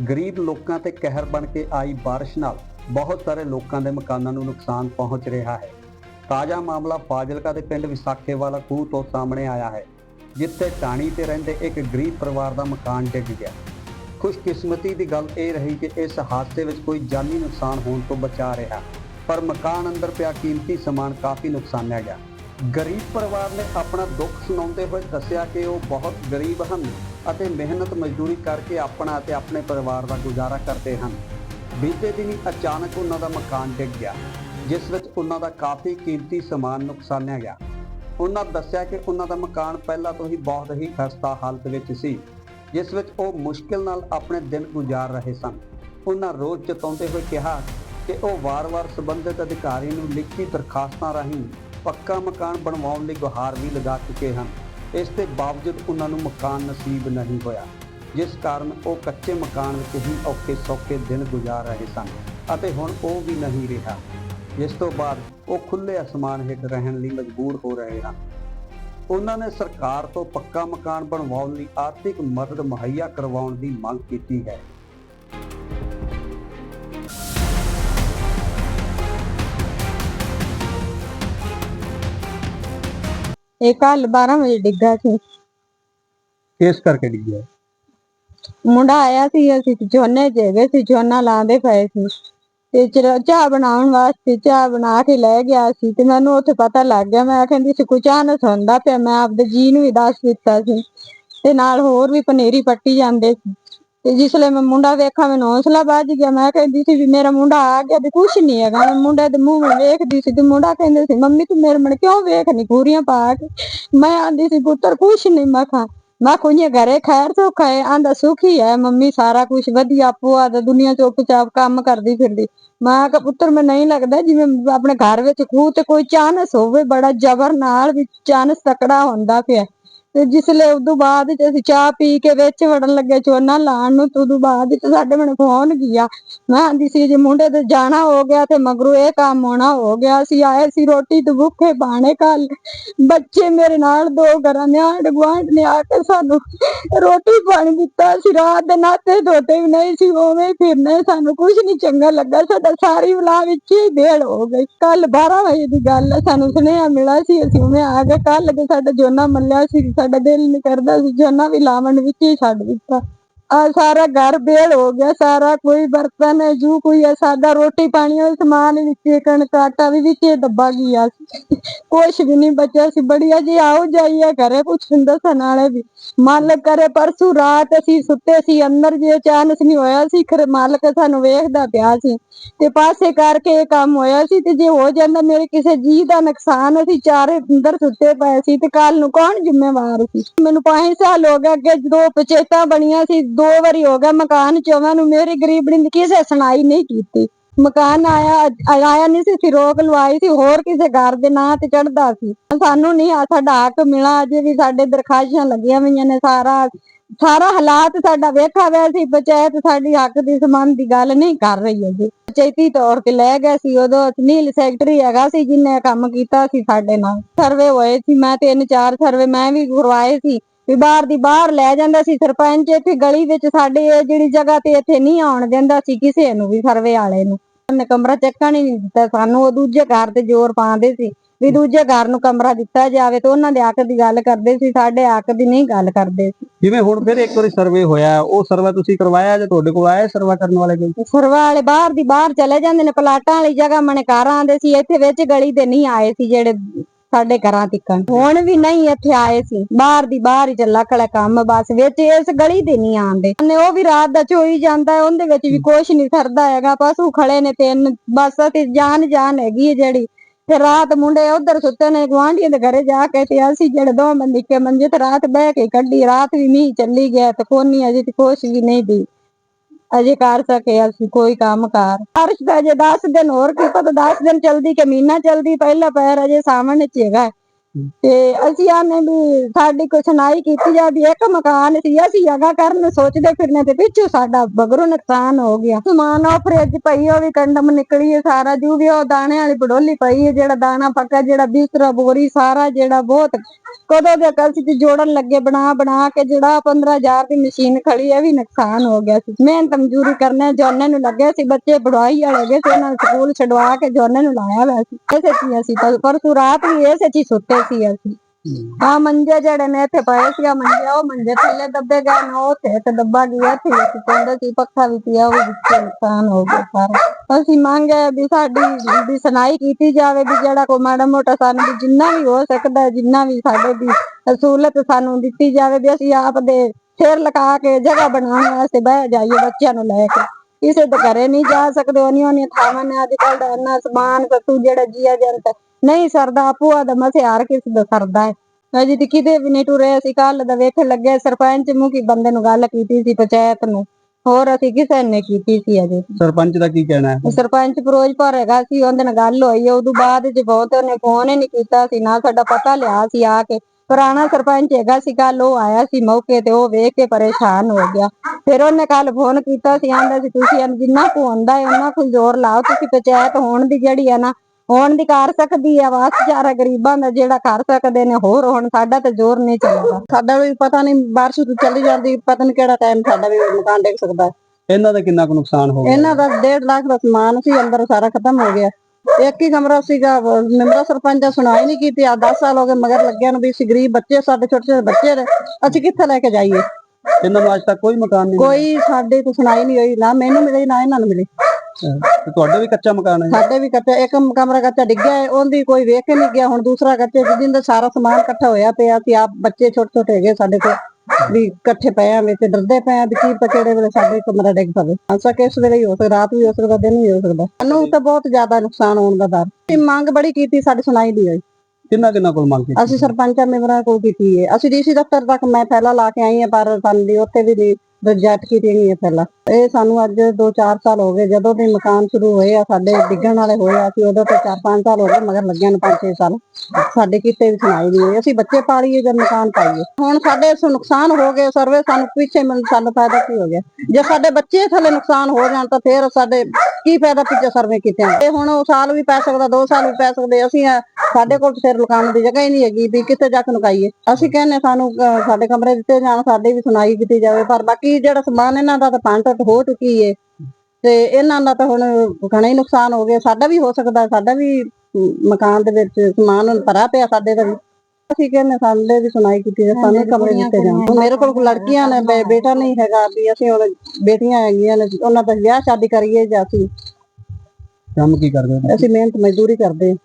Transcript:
ਗਰੀਬ ਲੋਕਾਂ ਤੇ ਕਹਿਰ ਬਣ ਕੇ ਆਈ ਬਾਰਿਸ਼ ਨਾਲ ਬਹੁਤ ਸਾਰੇ ਲੋਕਾਂ ਦੇ ਮਕਾਨਾਂ ਨੂੰ ਨੁਕਸਾਨ ਪਹੁੰਚ ਰਿਹਾ ਹੈ। ਤਾਜ਼ਾ ਮਾਮਲਾ ਫਾਜ਼ਿਲਕਾ ਦੇ ਪਿੰਡ ਵਿਸਾਖੇ ਵਾਲਾ ਖੂਹ ਤੋਂ ਸਾਹਮਣੇ ਆਇਆ ਹੈ, ਜਿੱਥੇ ਟਾਣੀ ਤੇ ਰਹਿੰਦੇ ਇੱਕ ਗਰੀਬ ਪਰਿਵਾਰ ਦਾ ਮਕਾਨ ਡਿੱਗ ਗਿਆ। ਖੁਸ਼ਕਿਸਮਤੀ ਦੀ ਗੱਲ ਇਹ ਰਹੀ ਕਿ ਇਸ ਹਾਦਸੇ ਵਿੱਚ ਕੋਈ ਜਾਨੀ ਨੁਕਸਾਨ ਹੋਣ ਤੋਂ ਬਚਾ ਰਿਹਾ, ਪਰ ਮਕਾਨ ਅੰਦਰ ਪਿਆ ਕੀਮਤੀ ਸਮਾਨ ਕਾਫੀ ਨੁਕਸਾਨਿਆ ਗਿਆ। ਗਰੀਬ ਪਰਿਵਾਰ ਨੇ ਆਪਣਾ ਦੁੱਖ ਸੁਣਾਉਂਦੇ ਹੋਏ ਦੱਸਿਆ ਕਿ ਉਹ ਬਹੁਤ ਗਰੀਬ ਹਨ। ਅਤੇ ਮਿਹਨਤ ਮਜ਼ਦੂਰੀ ਕਰਕੇ ਆਪਣਾ ਅਤੇ ਆਪਣੇ ਪਰਿਵਾਰ ਦਾ ਗੁਜ਼ਾਰਾ ਕਰਦੇ ਹਨ। ਬੀਤੇ ਦਿਨੀ ਅਚਾਨਕ ਉਹਨਾਂ ਦਾ ਮਕਾਨ ਡਿੱਗ ਗਿਆ, ਜਿਸ ਵਿੱਚ ਉਹਨਾਂ ਦਾ ਕਾਫੀ ਕੀਮਤੀ ਸਮਾਨ ਨੁਕਸਾਨਿਆ ਗਿਆ। ਉਹਨਾਂ ਦੱਸਿਆ ਕਿ ਉਹਨਾਂ ਦਾ ਮਕਾਨ ਪਹਿਲਾਂ ਤੋਂ ਹੀ ਬਹੁਤ ਹੀ ਖਸਤਾ ਹਾਲਤ ਵਿੱਚ ਸੀ, ਜਿਸ ਵਿੱਚ ਉਹ ਮੁਸ਼ਕਿਲ ਨਾਲ ਆਪਣੇ ਦਿਨ ਗੁਜ਼ਾਰ ਰਹੇ ਸਨ। ਉਹਨਾਂ ਰੋਜ਼ ਜਤਾਉਂਦੇ ਹੋਏ ਕਿਹਾ ਕਿ ਉਹ ਵਾਰ-ਵਾਰ ਸੰਬੰਧਿਤ ਅਧਿਕਾਰੀ ਨੂੰ ਲਿਖਤੀ ਦਰਖਾਸਤਾਂ ਰਾਹੀਂ ਪੱਕਾ ਮਕਾਨ ਬਣਵਾਉਣ ਲਈ ਗੁਹਾਰ ਵੀ ਲਗਾ ਚੁੱਕੇ ਹਨ। ਇਸ ਦੇ ਬਾਵਜੂਦ ਉਹਨਾਂ ਨੂੰ ਮਕਾਨ ਨਸੀਬ ਨਹੀਂ ਹੋਇਆ, ਜਿਸ ਕਾਰਨ ਉਹ ਕੱਚੇ ਮਕਾਨ ਵਿੱਚ ਹੀ ਔਖੇ ਸੌਖੇ ਦਿਨ ਗੁਜ਼ਾਰ ਰਹੇ ਸਨ ਅਤੇ ਹੁਣ ਉਹ ਵੀ ਨਹੀਂ ਰਿਹਾ। ਜਿਸ ਤੋਂ ਬਾਅਦ ਉਹ ਖੁੱਲੇ ਅਸਮਾਨ ਹੇਠ ਰਹਿਣ ਲਈ ਮਜਬੂਰ ਹੋ ਰਹੇ ਹਨ। ਉਹਨਾਂ ਨੇ ਸਰਕਾਰ ਤੋਂ ਪੱਕਾ ਮਕਾਨ ਬਣਵਾਉਣ ਲਈ ਆਰਥਿਕ ਮਦਦ ਮੁਹੱਈਆ ਕਰਵਾਉਣ ਦੀ ਮੰਗ ਕੀਤੀ ਹੈ। ਇਹ ਕੱਲ 12 ਵਜੇ ਡਿੱਗਾ ਸੀ। ਕਿਸ ਕਰਕੇ ਡਿੱਗਿਆ? ਮੁੰਡਾ ਆਇਆ ਸੀ ਅਸੀਂ ਝੋਨੇ ਗਏ ਸੀ ਝੋਨਾ ਲਾਉਂਦੇ ਪਏ ਸੀ। ਤੇ ਚਰ- ਚਾਹ ਬਣਾਉਣ ਵਾਸਤੇ ਚਾਹ ਬਣਾ ਕੇ ਲੈ ਗਿਆ ਸੀ ਤੇ ਮੈਨੂੰ ਉੱਥੇ ਪਤਾ ਲੱਗ ਗਿਆ ਮੈਂ ਕਹਿੰਦੀ ਸੀ ਕੁਛ ਨਾ ਹੁੰਦਾ ਪਿਆ ਮੈਂ ਆਪਦੇ ਜੀ ਨੂੰ ਵੀ ਦੱਸ ਦਿੱਤਾ ਸੀ। ਤੇ ਨਾਲ ਹੋਰ ਵੀ ਪਨੇਰੀ ਪੱਟੀ ਜਾਂਦੇ ਸੀ। ਤੇ ਜਿਸਲੇ ਮੈਂ ਮੁੰਡਾ ਵੇਖਾਂ, ਮੈਨੂੰ ਹੌਸਲਾ ਵੱਜ ਗਿਆ। ਮੈਂ ਕਹਿੰਦੀ ਸੀ ਵੀ ਮੇਰਾ ਮੁੰਡਾ ਆ ਗਿਆ ਤੇ ਕੁਛ ਨਹੀਂ ਹੈਗਾ। ਮੈਂ ਮੁੰਡੇ ਦੇ ਮੂੰਹ ਵੱਲ ਵੇਖਦੀ ਸੀ ਤੇ ਮੁੰਡਾ ਕਹਿੰਦੇ ਸੀ, ਮੰਮੀ, ਤੂੰ ਮੇਰੇ ਮਨ ਕਿਉਂ ਵੇਖਣੀ ਪੂਰੀਆਂ ਪਾ ਕੇ? ਮੈਂ ਆਂਦੀ ਸੀ, ਪੁੱਤਰ, ਕੁਛ ਨਹੀਂ ਮੈਂ ਕਿਹਾ, ਮੈਂ ਕੁഞ്ഞੇ ਘਰੇ ਖੈਰ ਤੋਂ ਖਾਏ ਆਂਦਾ, ਸੁਖੀ ਹੈ ਮੰਮੀ, ਸਾਰਾ ਕੁਝ ਵਧੀਆ ਪੂਆ ਦਾ ਦੁਨੀਆ ਚੁੱਪਚਾਪ ਕੰਮ ਕਰਦੀ ਫਿਰਦੀ। ਮੈਂ ਕਿਹਾ, ਪੁੱਤਰ ਮੈਂ ਨਹੀਂ ਲੱਗਦਾ ਜਿਵੇਂ ਆਪਣੇ ਘਰ ਵਿੱਚ ਖੂਹ ਤੇ ਕੋਈ ਚਾਨਸ ਹੋਵੇ, ਬੜਾ ਜ਼ਬਰ ਨਾਲ ਵੀ ਚਾਨਸ ਤਕੜਾ ਹੁੰਦਾ ਪਿਆ। ਤੇ ਜਿਸਲੇ ਉਦੋਂ ਬਾਅਦ ਚ ਅਸੀਂ ਚਾਹ ਪੀ ਕੇ ਵਿੱਚ ਵੜਨ ਲੱਗੇ ਚੋਨਾ ਲਾਣ ਨੂੰ, ਤੇ ਬਾਅਦ ਚ ਸਾਡੇ ਮਨ ਫੋਨ ਗਿਆ। ਮੈਂ ਆਂਦੀ ਸੀ, ਜੇ ਮੁੰਡੇ ਤੇ ਜਾਣਾ ਹੋ ਗਿਆ ਤੇ ਮਗਰੋਂ ਇਹ ਕੰਮ ਹੋਣਾ ਹੋ ਗਿਆ। ਅਸੀਂ ਆਏ ਸੀ ਰੋਟੀ ਤੇ ਭੁੱਖੇ ਬਾਣੇ ਕੱਲ ਬੱਚੇ ਮੇਰੇ ਨਾਲ ਦੋ ਘਰਾਂ ਦੇ ਆਂਢ ਗੁਆਂਢ ਨੇ ਆ ਕੇ ਸਾਨੂੰ ਰੋਟੀ ਪਾਣੀ ਦਿੱਤਾ। ਸੀ ਰਾਤ ਦੇ ਨਾਤੇ ਧੋਤੇ ਵੀ ਨਹੀਂ ਸੀ, ਉਵੇਂ ਹੀ ਫਿਰਨੇ ਸਾਨੂੰ ਕੁਝ ਨਹੀਂ ਚੰਗਾ ਲੱਗਾ। ਸਾਡਾ ਸਾਰੀ ਵਲਾ ਵਿੱਚ ਹੀ ਵੇਲ ਹੋ ਗਈ। ਕੱਲ 12 ਵਜੇ ਦੀ ਗੱਲ ਸਾਨੂੰ ਸੁਨੇਹਾ ਮਿਲਿਆ ਸੀ, ਅਸੀਂ ਉਵੇਂ ਆ ਕੇ ਕੱਲ ਦੇ ਸਾਡਾ ਜੋਨਾ ਮੱਲਿਆ ਸੀ ਸਾਡਾ ਦਿਲ ਨਹੀਂ ਕਰਦਾ ਸੀ ਜੋਨਾ ਵੀ ਲਾਵਣ ਵਿੱਚ ਹੀ ਛੱਡ ਦਿੱਤਾ। ਆ ਸਾਰਾ ਘਰ ਬੇਲ ਹੋ ਗਿਆ, ਸਾਰਾ ਕੋਈ ਬਰਤਨ ਹੈ, ਜੂ ਕੋਈ ਹੈ, ਸਾਡਾ ਰੋਟੀ ਪਾਣੀ ਦਾ ਸਮਾਨ ਵਿੱਚ, ਕਣਕ, ਆਟਾ ਵੀ ਵਿੱਚ ਦੱਬਾ ਗਿਆ ਕੁਛ ਵੀ ਨਹੀਂ ਬਚਿਆ ਸੀ, ਬੜੀਆ ਜੀ ਆਓ ਜਾਈਏ ਘਰੇ ਕੁਛ ਦੱਸਣ ਵਾਲੇ ਵੀ। ਮਾਲਕ ਕਰੇ ਪਰਸੂ ਰਾਤ ਅਸੀਂ ਸੁੱਤੇ ਸੀ, ਅੰਦਰ ਜੇ ਅਚਾਨਕ ਨਹੀਂ ਹੋਇਆ ਸੀ, ਖਰੇ ਮਾਲਕ ਸਾਨੂੰ ਵੇਖਦਾ ਪਿਆ ਸੀ। ਤੇ ਪਾਸੇ ਕਰਕੇ ਇਹ ਕੰਮ ਹੋਇਆ ਸੀ, ਤੇ ਜੇ ਹੋ ਜਾਂਦਾ ਮੇਰੇ ਕਿਸੇ ਜੀ ਦਾ ਨੁਕਸਾਨ, ਅਸੀਂ ਚਾਰੇ ਅੰਦਰ ਸੁੱਤੇ ਪਏ ਸੀ, ਤੇ ਕੱਲ ਨੂੰ ਕੌਣ ਜ਼ਿੰਮੇਵਾਰ ਸੀ? ਮੈਨੂੰ 5 ਸਾਲ ਹੋ ਗਏ, ਅੱਗੇ ਜਦੋਂ ਪੰਚਾਇਤਾਂ ਬਣੀਆਂ ਸੀ ਦੋ ਵਾਰੀ ਹੋ ਗਿਆ ਮਕਾਨ ਚੋਵਾਂ ਨੂੰ ਮੇਰੀ ਗਰੀਬਣੀ ਦੀ ਕਿਸੇ ਸੁਣਾਈ ਨਹੀਂ ਕੀਤੀ। ਮਕਾਨ ਆਇਆ ਆਇਆ ਨਹੀਂ ਸੀ ਰੋਕ ਲਵਾਈ ਸੀ, ਹੋਰ ਕਿਸੇ ਘਰ ਦੇ ਨਾਂ ਤੇ ਚੜਦਾ ਸੀ। ਸਾਨੂੰ ਨਹੀਂ ਆ, ਸਾਡਾ ਹੱਕ ਮਿਲਾ, ਅਜੇ ਵੀ ਸਾਡੇ ਦਰਖਾਸ਼ਾਂ ਲੱਗੀਆਂ ਹੋਈਆਂ ਨੇ ਸਾਰਾ। ਸਾਰਾ ਹਾਲਾਤ ਸਾਡਾ ਵੇਖਾ ਹੋਇਆ ਸੀ, ਪੰਚਾਇਤ ਸਾਡੀ ਹੱਕ ਦੀ ਸਮਾਨ ਦੀ ਗੱਲ ਨਹੀਂ ਕਰ ਰਹੀ ਹੈ ਜੀ ਪੰਚਾਇਤੀ ਤੌਰ ਤੇ ਲੈ ਗਏ ਸੀ, ਉਦੋਂ ਸੁਨੀਲ ਸੈਕਟਰੀ ਹੈਗਾ ਸੀ ਜਿਹਨੇ ਕੰਮ ਕੀਤਾ ਸੀ ਸਾਡੇ ਨਾਲ। ਸਰਵੇ ਹੋਏ ਸੀ, ਮੈਂ ਤਿੰਨ ਚਾਰ ਸਰਵੇ ਮੈਂ ਵੀ ਕਰਵਾਏ ਸੀ। ਵੀ ਬਾਹਰ ਦੀ ਬਾਹਰ ਲੈ ਜਾਂਦਾ ਸੀ ਸਰਪੰਚ ਇੱਥੇ ਗਲੀ ਵਿੱਚ ਸਾਡੇ ਇਹ ਜਿਹੜੀ ਜਗ੍ਹਾ ਤੇ ਇੱਥੇ ਨਹੀਂ ਆਉਣ ਦਿੰਦਾ ਸੀ ਕਿਸੇ ਨੂੰ ਵੀ ਸਰਵੇ ਵਾਲੇ ਨੂੰ। ਉਹਨੇ ਕਮਰਾ ਚੱਕਣ ਹੀ ਨਹੀਂ ਦਿੱਤਾ ਸਾਨੂੰ ਉਹ ਦੂਜੇ ਘਰ ਤੇ ਜ਼ੋਰ ਪਾਉਂਦੇ ਸੀ ਵੀ ਦੂਜੇ ਘਰ ਨੂੰ ਕਮਰਾ ਦਿੱਤਾ ਜਾਵੇ ਤੇ ਉਹਨਾਂ ਦੇ ਹੱਕ ਦੀ ਗੱਲ ਕਰਦੇ ਸੀ ਸਾਡੇ ਹੱਕ ਦੀ ਨਹੀਂ ਗੱਲ ਕਰਦੇ ਸੀ। ਜਿਵੇਂ ਹੁਣ ਫਿਰ ਇੱਕ ਵਾਰੀ ਸਰਵੇ ਹੋਇਆ ਉਹ ਸਰਵੇ ਤੁਸੀਂ ਕਰਵਾਇਆ ਜਾਂ ਤੁਹਾਡੇ ਕੋਲ ਆਇਆ ਸਰਵਾ ਕਰਨ ਵਾਲੇ ਕੋਈ? ਸਰਵਾ ਵਾਲੇ ਬਾਹਰ ਦੀ ਬਾਹਰ ਚਲੇ ਜਾਂਦੇ ਨੇ ਪਲਾਟਾਂ ਵਾਲੀ ਜਗ੍ਹਾ ਘਰ ਆਉਂਦੇ ਸੀ ਇੱਥੇ ਵਿੱਚ ਗਲੀ ਦੇ ਨਹੀਂ ਆਏ ਸੀ ਜਿਹੜੇ ਸਾਡੇ ਘਰਾਂ ਤੱਕਣ ਹੁਣ ਵੀ ਨਹੀਂ ਇੱਥੇ ਆਏ ਸੀ। ਬਾਹਰ ਦੀ ਬਾਹਰ ਹੀ ਚੱਲਾ ਖੜਾ ਕੰਮ, ਬਸ ਵਿੱਚ ਇਸ ਗਲੀ ਦੇ ਨਹੀਂ ਆਉਂਦੇ। ਨੇ ਉਹ ਵੀ ਰਾਤ ਦਾ ਚੋਈ ਜਾਂਦਾ ਉਹਦੇ ਵਿੱਚ ਵੀ ਕੁਛ ਨਹੀਂ ਕਰਦਾ ਹੈਗਾ। ਪਸ਼ੂ ਖੜੇ ਨੇ ਤਿੰਨ, ਬਸ ਤੇ ਜਾਨ ਜਾਨ ਹੈਗੀ ਹੈ ਜਿਹੜੀ। ਤੇ ਰਾਤ ਮੁੰਡੇ ਉਧਰ ਸੁੱਤੇ ਨੇ, ਗੁਆਂਢੀਆਂ ਦੇ ਘਰੇ ਜਾ ਕੇ ਤੇ ਅਸੀਂ ਜਿਹੜੇ ਦੋ ਬੰਦੇ ਕੇ ਮੰਜੇ ਤੇ ਰਾਤ ਬਹਿ ਕੇ ਕੱਢੀ। ਰਾਤ ਵੀ ਮੀਂਹ ਚੱਲੀ ਗਿਆ ਤੇ ਕੋਨੀ ਅਜੇ ਤੇ ਕੁਛ ਵੀ ਨਹੀਂ ਦੀ। ਅਜੇ ਕਰ ਸਕੇ ਅਸੀਂ, ਕੋਈ ਕੰਮ ਕਾਰ। ਬਾਰਿਸ਼ ਦਾ ਅਜੇ 10 ਦਿਨ ਹੋਰ ਕੀ ਤਾਂ 10 ਦਿਨ ਚਲਦੀ ਕਿ ਮਹੀਨਾ ਚਲਦੀ, ਪਹਿਲਾ ਪੈਰ ਅਜੇ ਸਾਹਮਣੇ ਚ ਹੈਗਾ। ਤੇ ਅਸੀਂ ਆਨੇ ਵੀ ਸਾਡੀ ਕੋਈ ਸੁਣਾਈ ਕੀਤੀ ਜਾਵੇ, ਇੱਕ ਮਕਾਨ ਸੀ, ਅਸੀਂ ਜਗ੍ਹਾ ਕਰਨ ਸੋਚਦੇ ਫਿਰਨੇ ਤੇ ਪਿੱਛੋਂ ਸਾਡਾ ਬਗਰੋਂ ਨੁਕਸਾਨ ਹੋ ਗਿਆ। ਸਮਾਨ ਉਹ ਫਰਿੱਜ ਪਈ, ਉਹ ਵੀ ਕੰਡਮ ਨਿਕਲੀ ਹੈ, ਸਾਰਾ ਜੂ ਵੀ ਉਹ ਦਾਣੇ ਵਾਲੀ ਬਡੋਲੀ ਪਈ ਹੈ, ਜਿਹੜਾ ਦਾਣਾ ਪੱਕਾ, ਜਿਹੜਾ ਬਿਸਤਰਾ, ਬੋਰੀ, ਸਾਰਾ ਜਿਹੜਾ ਬਹੁਤ ਕਦੋਂ ਦੇ ਕਲਸੀ ਤੇ ਜੋੜਨ ਲੱਗੇ, ਬਣਾ ਬਣਾ ਕੇ ਜਿਹੜਾ 15000 ਦੀ ਮਸ਼ੀਨ ਖੜੀ ਹੈ ਵੀ ਨੁਕਸਾਨ ਹੋ ਗਿਆ ਸੀ। ਮਿਹਨਤ ਮਜ਼ਦੂਰੀ ਕਰਨੇ, ਜੋਨੇ ਨੂੰ ਲੱਗੇ ਸੀ, ਬੱਚੇ ਪੜਵਾਈ ਵਾਲੇ ਗਏ ਸੀ, ਉਹਨਾਂ ਨੂੰ ਸਕੂਲ ਛਡਵਾ ਕੇ ਜੋਨੇ ਨੂੰ ਲਾਇਆ ਹੋਇਆ ਸੀ। ਇਸੇ ਚੀ ਅਸੀਂ ਪਰ- ਪਰਸੋਂ ਰਾਤ ਵੀ ਇਸੇ ਚ ਸੁੱਤੇ ਸੀ ਅਸੀਂ। ਆ ਮੰਜੇ ਜਿਹੜੇ ਨੇ ਇੱਥੇ ਪਏ ਸੀ ਆ ਮੰਜੇ ਉਹ ਮੰਜੇ ਥੱਲੇ ਦੱਬੇ ਗਏ ਨੇ ਉਹ ਤੇ ਦੱਬਾ ਗਿਆ ਹੀ ਅਸੀਂ ਕਹਿੰਦੇ ਸੀ ਪੱਖਾ ਵੀ ਪਿਆ ਉਹ ਵੀ ਵਿੱਚ ਨੁਕਸਾਨ ਹੋ ਗਿਆ ਸਾਰਾ। ਅਸੀਂ ਮੰਗੇ ਵੀ ਸਾਡੀ ਵੀ ਸੁਣਾਈ ਕੀਤੀ ਜਾਵੇ ਵੀ ਜਿਹੜਾ ਕੋਈ ਮਾੜਾ ਮੋਟਾ ਸਾਨੂੰ ਵੀ ਜਿੰਨਾ ਵੀ ਹੋ ਸਕਦਾ ਜਿੰਨਾ ਵੀ ਸਾਡੇ ਦੀ ਸਹੂਲਤ ਸਾਨੂੰ ਦਿੱਤੀ ਜਾਵੇ ਵੀ ਅਸੀਂ ਆਪ ਦੇ ਸਿਰ ਲਗਾ ਕੇ ਜਗ੍ਹਾ ਬਣਾਉਣ ਵਾਸਤੇ ਬਹਿ ਜਾਈਏ ਬੱਚਿਆਂ ਨੂੰ ਲੈ ਕੇ। ਕਿਸੇ ਦੇ ਘਰੇ ਨਹੀਂ ਜਾ ਸਕਦੇ, ਉਹਨੀਆਂ ਉਹਨੀਆਂ ਥਾਵਾਂ ਨੇ ਅੱਜ ਕੱਲ੍ਹ ਦਾ ਇੰਨਾ ਸਮਾਨ ਸੱਤੂ ਜਿਹੜਾ ਜੀਆ ਜੰਤ। ਨਹੀਂ ਸਰਦਾ ਆਪੂਆ ਦਾ ਮਸਿਆਰ ਕਿਸ ਦਾ ਸਰਦਾ ਹੈ। ਅਜੇ ਤੇ ਕਿਤੇ ਵੀ ਨਹੀਂ ਟੁਰੇ ਅਸੀਂ ਕੱਲ ਦਾ ਵੇਖਣ ਲੱਗਿਆ, ਸਰਪੰਚ ਮੁਖੀ ਬੰਦੇ ਨੂੰ ਗੱਲ ਕੀਤੀ ਸੀ ਪੰਚਾਇਤ ਨੂੰ। ਹੋਰ ਅਸੀਂ ਕਿਸੇ ਨੇ ਕੀਤੀ ਸੀ ਅਜੇ। ਸਰਪੰਚ ਦਾ ਕੀ ਕਹਿਣਾ ਹੈ? ਸਰਪੰਚ ਫਿਰੋਜ਼ਪੁਰ ਹੈਗਾ ਸੀ ਉਹਦੇ ਨਾਲ ਗੱਲ ਹੋਈ ਉਦੋਂ ਬਾਅਦ ਚ ਬਹੁਤ ਉਹਨੇ ਫੋਨ ਹੀ ਨਹੀਂ ਕੀਤਾ ਸੀ ਨਾ ਸਾਡਾ ਪਤਾ ਲਿਆ ਸੀ ਆ ਕੇ। ਪੁਰਾਣਾ ਸਰਪੰਚ ਹੈਗਾ ਸੀ ਕੱਲ ਉਹ ਆਇਆ ਸੀ ਮੌਕੇ ਤੇ ਉਹ ਵੇਖ ਕੇ ਪਰੇਸ਼ਾਨ ਹੋ ਗਿਆ। ਫਿਰ ਉਹਨੇ ਕੱਲ ਫੋਨ ਕੀਤਾ ਸੀ ਆਂਦਾ ਸੀ ਤੁਸੀਂ ਜਿੰਨਾ ਕੁ ਹੁੰਦਾ ਹੈ ਉਹਨਾਂ ਕੋਲ ਜ਼ੋਰ ਲਾਓ ਤੁਸੀਂ ਪੰਚਾਇਤ ਹੋਣ ਦੀ ਜਿਹੜੀ ਹੈ ਨਾ ਹੋਣ ਦੀ ਕਰ ਸਕਦੀ ਹੈ ਵਾਸ ਚਾਰਾ ਗਰੀਬਾਂ ਦਾ ਜਿਹੜਾ ਕਰ ਸਕਦੇ ਨੇ ਹੋਰ ਹੁਣ ਸਾਡਾ ਤੇ ਜ਼ੋਰ ਨਹੀਂ ਚੱਲਦਾ। ਸਾਡਾ ਵੀ ਪਤਾ ਨਹੀਂ ਬਾਰਿਸ਼ ਤੋਂ ਚੱਲੀ ਜਾਂਦੀ ਪਤਾ ਨਹੀਂ ਕਿਹੜਾ ਟਾਈਮ ਸਾਡਾ ਵੀ ਮਕਾਨ ਡਿੱਗ ਸਕਦਾ। ਇਹਨਾਂ ਦਾ ਕਿੰਨਾ ਕੁ ਨੁਕਸਾਨ ਹੋ ਗਿਆ? ਇਹਨਾਂ ਦਾ 1.5 ਲੱਖ ਦਾ ਸਮਾਨ ਸੀ ਅੰਦਰ ਸਾਰਾ ਖਤਮ ਹੋ ਗਿਆ। ਇੱਕ ਹੀ ਕਮਰਾ ਸੀਗਾ ਮੈਂਬਰ ਸਰਪੰਚ ਦਾ ਸੁਣਾਈ ਨਹੀਂ ਕੀਤੀ ਆ 10 ਸਾਲ ਹੋ ਗਏ ਮਗਰ ਲੱਗਿਆ ਨੂੰ ਵੀ ਅਸੀਂ ਗਰੀਬ ਬੱਚੇ ਸਾਡੇ ਛੋਟੇ ਛੋਟੇ ਬੱਚੇ ਨੇ ਅਸੀਂ ਕਿੱਥੇ ਲੈ ਕੇ ਜਾਈਏ? ਇਹਨਾਂ ਨੂੰ ਅੱਜ ਤੱਕ ਕੋਈ ਮਕਾਨ ਨਹੀਂ ਕੋਈ ਸਾਡੇ ਤੋਂ ਸੁਣਾਈ ਨਹੀਂ ਹੋਈ ਨਾ ਮੈਨੂੰ ਮਿਲੀ ਨਾ ਇਹਨਾਂ ਨੂੰ ਮਿਲੀ। ਤੇ ਤੁਹਾਡਾ ਵੀ ਕੱਚਾ ਮਕਾਨ ਹੈ। ਸਾਡੇ ਵੀ ਕੱਚਾ ਇੱਕ ਕਮਰਾ ਕੱਚਾ ਡਿੱਗਿਆ ਹੈ ਉਹਦੀ ਕੋਈ ਵੇਖ ਕੇ ਨਹੀਂ ਗਿਆ ਹੁਣ ਦੂਸਰਾ ਕੱਚੇ ਜਿੰਦਾ ਸਾਰਾ ਸਮਾਨ ਇਕੱਠਾ ਹੋਇਆ ਪਿਆ ਸੀ ਆਪ ਬੱਚੇ ਛੋਟੇ ਛੋਟੇ ਹੈਗੇ ਸਾਡੇ ਕੋਲ ਵੀ ਇਕੱਠੇ ਪਏ ਆ ਵਿੱਚ ਡਰਦੇ ਪਏ ਆ ਵੀ ਕੀ ਪਤਾ ਕਿਹੜੇ ਵੇਲੇ ਸਾਡੇ ਕਮਰਾ ਡਿੱਗ ਪਵੇ। ਅਸਾ ਕਿਸ ਵੇਲੇ ਹੀ ਹੋ ਸਕਦਾ ਰਾਤ ਵੀ ਹੋ ਸਕਦਾ ਦਿਨ ਵੀ ਹੋ ਸਕਦਾ। ਸਾਨੂੰ ਤਾਂ ਬਹੁਤ ਜ਼ਿਆਦਾ ਨੁਕਸਾਨ ਹੋਣ ਦਾ ਡਰ। ਇਹ ਮੰਗ ਬੜੀ ਕੀਤੀ ਸਾਡੀ ਸੁਣਾਈ ਨਹੀਂ ਹੋਈ। ਕਿੰਨਾ ਕਿੰਨਾ ਕੋਲ ਮੰਗ ਕੀਤੀ? ਅਸੀਂ ਸਰਪੰਚਾਂ ਮੈਂਬਰਾਂ ਕੋਲ ਕੀਤੀ ਹੈ। ਅਸੀਂ ਡੀਸੀ ਦਫ਼ਤਰ ਤੱਕ ਮੈਂ ਪਹਿਲਾਂ ਲਾ ਕੇ ਆਈ ਹਾਂ ਪਰ ਸਾਨੂੰ ਦੀ ਉੱਥੇ ਵੀ ਰਿਜੈਕਟ ਕੀਤੀ ਗਈ ਹੈ ਪਹਿਲਾਂ ਇਹ ਸਾਨੂੰ ਅੱਜ 2-4 ਸਾਲ ਹੋ ਗਏ, ਜਦੋਂ ਦੇ ਮਕਾਨ ਸ਼ੁਰੂ ਹੋਏ ਆ, ਸਾਡੇ ਡਿੱਗਣ ਵਾਲੇ ਹੋਏ ਆ, ਅਸੀਂ ਉਦੋਂ ਤੋਂ 4-5 ਸਾਲ ਹੋ ਗਏ, ਮਗਰ ਲੱਗਿਆ ਨੂੰ 5-6 ਸਾਲ। ਸਾਡੇ ਕਿਤੇ ਵੀ ਸੁਣਾਈ ਨਹੀਂ ਹੋਈ, ਅਸੀਂ ਬੱਚੇ ਪਾਲੀਏ ਜਾਂ ਮਕਾਨ ਪਾਈਏ। ਹੁਣ ਸਾਡੇ ਸੋ ਨੁਕਸਾਨ ਹੋ ਗਏ, ਸਰਵੇ ਸਾਨੂੰ ਪਿੱਛੇ ਮਿਲ, ਸਾਨੂੰ ਫਾਇਦਾ ਕੀ ਹੋ ਗਿਆ? ਜੇ ਸਾਡੇ ਬੱਚੇ ਥੱਲੇ ਨੁਕਸਾਨ ਹੋ ਜਾਣ ਤਾਂ ਫੇਰ ਸਾਡੇ ਕੀ ਫਾਇਦਾ ਪਿੱਛੇ ਸਰਵੇ ਕੀਤਿਆਂ ਦਾ? ਹੁਣ ਉਹ ਸਾਲ ਵੀ ਪੈ ਸਕਦਾ 2 ਸਾਲ ਵੀ ਪੈ ਸਕਦੇ, ਅਸੀਂ ਸਾਡੇ ਕੋਲ ਫਿਰ ਲੁਕਾਉਣ ਦੀ ਜਗ੍ਹਾ ਹੀ ਨਹੀਂ ਹੈਗੀ ਵੀ ਕਿੱਥੇ ਜਾ ਕੇ ਲੁਕਾਈਏ। ਅਸੀਂ ਕਹਿੰਨੇ ਸਾਨੂੰ ਸਾਡੇ ਕਮਰੇ ਦਿੱਤੇ ਜਾਣ, ਸਾਡੀ ਵੀ ਸੁਣਾਈ ਕੀਤੀ ਜਾਵੇ, ਪਰ ਬਾਕੀ ਜਿਹੜਾ ਸਮਾਨ ਇਹਨਾਂ ਦਾ ਤਾਂ ਪੰਜ ਹੋ ਚੁੱਕੀ ਏ। ਤੇ ਇਹਨਾਂ ਦਾ ਤਾਂ ਹੁਣ ਘਣਾ ਹੀ ਨੁਕਸਾਨ ਹੋ ਗਿਆ। ਸਾਡਾ ਵੀ ਹੋ ਸਕਦਾ ਸਾਡਾ ਵੀ ਮਕਾਨ ਦੇ ਵਿੱਚ ਸਮਾਨ ਹੁਣ ਭਰਾ ਪਿਆ ਸਾਡੇ ਦਾ ਵੀ। ਅਸੀਂ ਕਹਿੰਨੇ ਸਾਡੇ ਵੀ ਸੁਣਾਈ ਕੀਤੀ ਜਾਵੇ ਸਾਨੂੰ ਕਮਰੇ ਦਿੱਤੇ ਜਾਣ। ਹੁਣ ਮੇਰੇ ਕੋਲ ਲੜਕੀਆਂ ਨੇ ਬੇਟਾ ਨਹੀਂ ਹੈਗਾ ਵੀ ਅਸੀਂ ਉਹਦੇ ਬੇਟੀਆਂ ਹੈਗੀਆਂ ਨੇ। ਉਹਨਾਂ ਦਾ ਵਿਆਹ ਸ਼ਾਦੀ ਕਰੀਏ ਜਾਂ ਅਸੀਂ। ਕੰਮ ਕੀ ਕਰਦੇ ਹੋ ਅਸੀਂ ਮਿਹਨਤ ਮਜ਼ਦੂਰੀ ਕਰਦੇ। ਹਾਂ।